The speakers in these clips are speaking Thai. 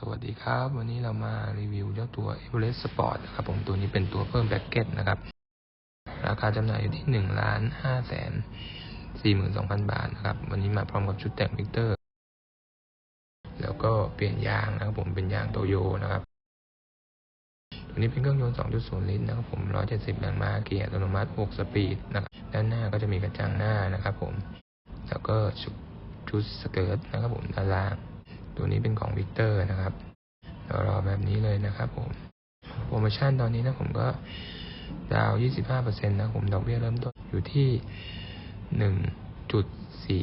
สวัสดีครับ วันนี้เรามารีวิวเจ้าตัว Everest Sport นะครับผมตัวนี้เป็นตัวเพิ่มแบ็กเก็ตนะครับ ราคาจำหน่ายอยู่ที่หนึ่งล้านห้าแสนสี่หมื่นสองพันบาทนะครับ วันนี้มาพร้อมกับชุดแต่งวิกเตอร์ แล้วก็เปลี่ยนยางนะครับผมเป็นยางโตโยนะครับ ตัวนี้เป็นเครื่องยนต์2.0ลิตรนะครับผม170แรงม้าเกียร์อัตโนมัติ6สปีดนะครับด้านหน้าก็จะมีกระจังหน้านะครับผม แล้วก็ชุดชุดสเกิร์ตนะครับผมด้านล่าง ตัวนี้เป็นของวิกเตอร์นะครับเรารอแบบนี้เลยนะครับผมโปรโมชั่นตอนนี้นะผมก็ดาว 25%นะครับผมดอกเบี้ยเริ่มต้นอยู่ที่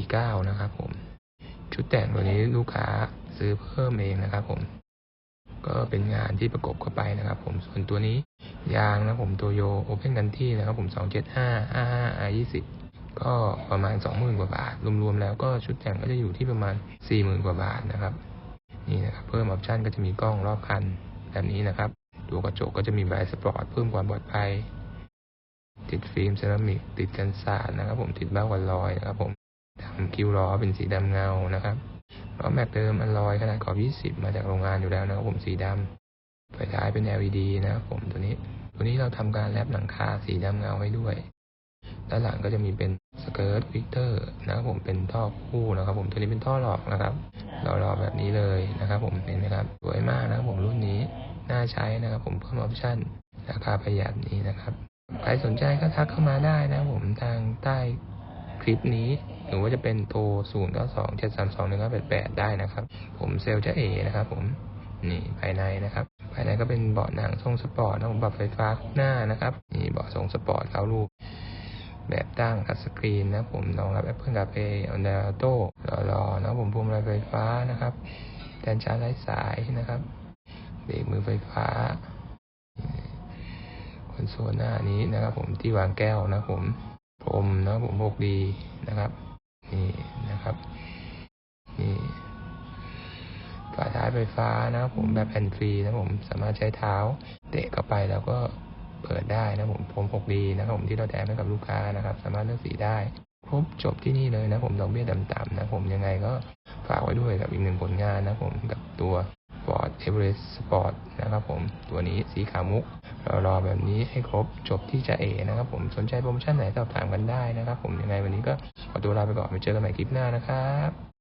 1.49 นะครับผม ชุดแต่งตัวนี้ลูกค้าซื้อเพิ่มเองนะครับผม ก็เป็นงานที่ประกบเข้าไปนะครับผม ส่วนตัวนี้ยางนะผมโตโยโอเพนกันที่นะครับผม 275 55 R 20 ก็ประมาณ 20,000 กว่าบาท รวมๆแล้วก็ชุดแต่งก็จะอยู่ที่ประมาณ 40,000 กว่าบาทนะครับนี่นะครับเพิ่มออปชันก็จะมีกล้องรอบคันแบบนี้นะครับตัวกระจกก็จะมีไบสปอร์ตเพิ่มความปลอดภัย ติดฟิล์มเซรามิกติดกันสาดนะครับ ผมติดบ้าวันลอยนะครับ ผมทำคิ้วล้อเป็นสีดำเงานะครับล้อแม็กเดิมอันลอยขนาดขอบ20 มาจากโรงงานอยู่แล้วนะครับผมสีดำไฟท้ายเป็น LED นะครับผมตัวนี้ ตัวนี้เราทำการแลบหลังคาสีดำเงาให้ด้วย ด้านหลังก็จะมีเป็นสเกิร์ตวิกเตอร์นะครับผมเป็นท่อคู่นะครับผมตัวนี้เป็นท่อหลอกนะครับเรารอแบบนี้เลยนะครับ ผมเห็นไหมครับสวยมากนะครับผมรุ่นนี้น่าใช้นะครับ ผมเพิ่มออปชั่นราคาประหยัดนี้นะครับใครสนใจก็ทักเข้ามาได้นะครับผมทางใต้คลิปนี้ หรือว่าจะเป็นโทร 0 9 2 7 3 2 1 5 8 8 ได้นะครับ ผมเซลเจะเอนะครับผมนี่ภายในนะครับ ภายในก็เป็นเบาะหนังทรงสปอร์ตนะผมปรับไฟฟ้าข้าหน้านะครับนี่เบาะทรงสปอร์ตเข้ารูป แบบตั้งทัสกรีนนะผมรองรับ Apple CarPlay Android Auto รอๆนะผมพวงมาลัยไฟฟ้านะครับแทนชาร์จไร้สายนะครับเบรกมือไฟฟ้าคอนโซลหน้านี้นะครับ ผมที่วางแก้วนะผมพรมนะผมพกดีนะครับ นี่นะครับนี่ฝาท้ายไฟฟ้านะผมแบบแผ่นฟรีนะผมสามารถใช้เท้า เตะเข้าไปแล้วก็ เปิดได้นะผมผมพกดีนะครับผมที่เราแถมให้กับลูกค้านะครับ สามารถเลือกสีได้ ครบจบที่นี่เลยนะผมดอกเบี้ยต่ำๆนะผมยังไงก็ฝากไว้ด้วยกับอีกหนึ่งผลงานนะผมกับตัว Ford Everest Sport นะครับผมตัวนี้สีขาวมุกเรารอแบบนี้ให้ครบจบที่จะเอนะครับผมสนใจโปรโมชั่นไหนสอบถามกันได้นะครับผมยังไงวันนี้ก็ขอตัวลาไปก่อนไปเจอกันใหม่คลิปหน้านะครับ